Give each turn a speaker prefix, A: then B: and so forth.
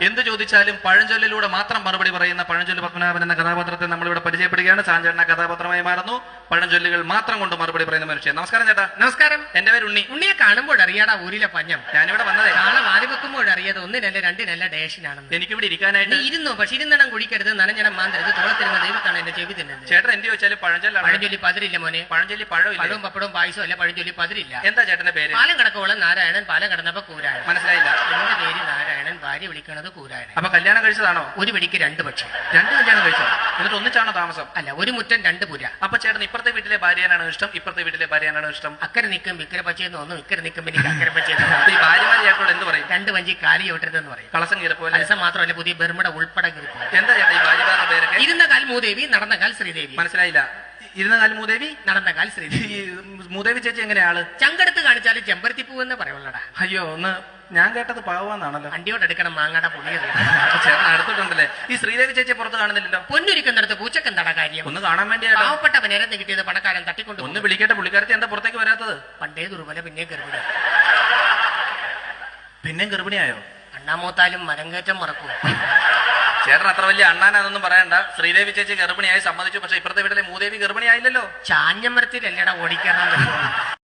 A: എന്ത് ചോദിച്ചാലും പഴഞ്ചൊല്ലിലൂടെ മാത്രം മറുപടി പറയുന്ന പഴഞ്ചൊല്ല് പത്മനാഭൻ എന്ന കഥാപാത്രത്തെ നമ്മളിവിടെ പരിചയപ്പെടുകയാണ്. സാഞ്ചേട്ടന കഥാപാത്രമായി മാറുന്നു. പഴഞ്ചൊല്ലുകൾ മാത്രം കൊണ്ട് മറുപടി പറയുന്ന മനുഷ്യൻ. നമസ്കാരം ചേട്ടാ.
B: നമസ്കാരം.
A: എന്റെ പേര് ഉണ്ണി.
B: ഉണ്ണിയെ കാണുമ്പോൾ അറിയാടാ ഊരിലെ പഞ്ഞം.
A: ഞാനിവിടെ വന്നതേ.
B: നാളെ വാരി വെക്കുമ്പോൾ അറിയാതെ ഒന്നിനല്ല രണ്ടിനല്ല ഡേഷനാണെന്ന്.
A: എനിക്കിവിടെ ഇരിക്കാനായിട്ട്
B: ഇരുന്നു? പക്ഷെ ഇരുന്നെണ്ണം കുഴിക്കരുത് നനഞ്ഞണം മാന്തരുത്. തുളത്തിരുന്ന ദൈവത്താണ് എന്റെ ചെവി തിന്നത്
A: ചേട്ടൻ എന്ത് ചോദിച്ചാലും പഴഞ്ചൊല്ലാണ്.
B: പഴഞ്ചൊല്ലി പതിരില്ല മോനെ.
A: പഴഞ്ചൊല്ലി പഴവും
B: പഴവും പപ്പടവും പായസവും അല്ല പഴഞ്ചൊല്ലി പതിരില്ല.
A: എന്താ ചേട്ടന്റെ പേര്?
B: പാലം കിടക്കോളം നാരായണൻ പാലം കിടന്നപ്പോ കൂരായണൻ.
A: മനസ്സിലായില്ല.
B: എന്റെ പേര് വിളിക്കണത് കൂരായണൻ
A: അപ്പൊ കല്യാണം കഴിച്ചതാണോ?
B: ഒരു വെടിക്ക് രണ്ട് പക്ഷം.
A: രണ്ട് കല്യാണം കഴിച്ചോ എന്നിട്ട് ഒന്നിച്ചാണോ താമസം?
B: അല്ല ഒരു മുറ്റം രണ്ട് പുര.
A: അപ്പൊ ചേട്ടൻ ഇപ്പുറത്തെ വീട്ടിലെ ഭാര്യനാണോ ഇഷ്ടം? ഇപ്പുറത്തെ വീട്ടിലെ ഭാര്യനാണോ ഇഷ്ടം?
B: അക്കരെ നിൽക്കും വിക്കര പച്ചയെന്ന് തോന്നും ഇക്കരെ നിൽക്കും എനിക്ക് അക്കരെ പച്ചയെന്ന്
A: ഈ ഭാര്യമാര് ചേട്ടനോട് എന്ത് പറയും?
B: രണ്ട് വഞ്ചി കാലി എന്ന് പറയും.
A: കളസം കീറപ്പോലെ
B: പലസം മാത്രമല്ല പുതിയ ബെർമുട ഉൾപ്പെടെ കീറിപ്പോ
A: എന്താ ചേട്ടാ ഈ ഭാര്യമാരുടെ പേരൊക്കെ?
B: ഇരുന്ന കാൽ മൂദേവി നടന്ന കാൽ ശ്രീദേവി.
A: മനസ്സിലായില്ല. ഇരുന്ന കാലം മൂദേവി?
B: നടന്ന കാൽ ശ്രീദേവി.
A: മൂദേവി ചേച്ചി എങ്ങനെയാ ആൾ?
B: ചങ്കെടുത്ത് ചെമ്പരത്തിപ്പൂ എന്ന് പറയുള്ളടാ
A: അയ്യോ ഒന്ന് ഞാൻ കേട്ടത് പാവാന്നാണല്ലോ.
B: വണ്ടിയോട് എടുക്കണം മാങ്ങാട
A: ചേട്ടൻ അടുത്തിട്ടുണ്ടല്ലേ? ഈ ശ്രീദേവി ചേച്ചി പുറത്ത് കാണുന്നില്ലല്ലോ?
B: പൊന്നൊരുക്കുന്നിടത്ത് പൂച്ചക്കെന്താടാ കാര്യം?
A: ഒന്ന് കാണാൻ വേണ്ടി
B: പാവപ്പെട്ട നേരത്തെ കിട്ടിയത് പണക്കാരൻ തട്ടിക്കൊണ്ട്
A: ഒന്ന് വിളിക്കട്ടെ പുള്ളിക്കാരത്തി എന്താ പുറത്തേക്ക് വരാത്തത്?
B: പണ്ടേ ദുർബല പിന്നെ ഗർഭിണി
A: പിന്നെയും ഗർഭിണിയായോ?
B: അണ്ണാമൂത്താലും മരങ്കേറ്റം മറക്കും.
A: ചേട്ടൻ അത്ര വലിയ അണ്ണാനാണെന്നും പറയണ്ട. ശ്രീദേവി ചേച്ചി ഗർഭിണിയായി സമ്മതിച്ചു. പക്ഷെ ഇപ്പുറത്തെ വീട്ടിലെ മൂദേവി ഗർഭിണിയായില്ലല്ലോ.
B: ചാഞ്ഞമരത്തിലല്ലടാ പറ്റുള്ളൂ.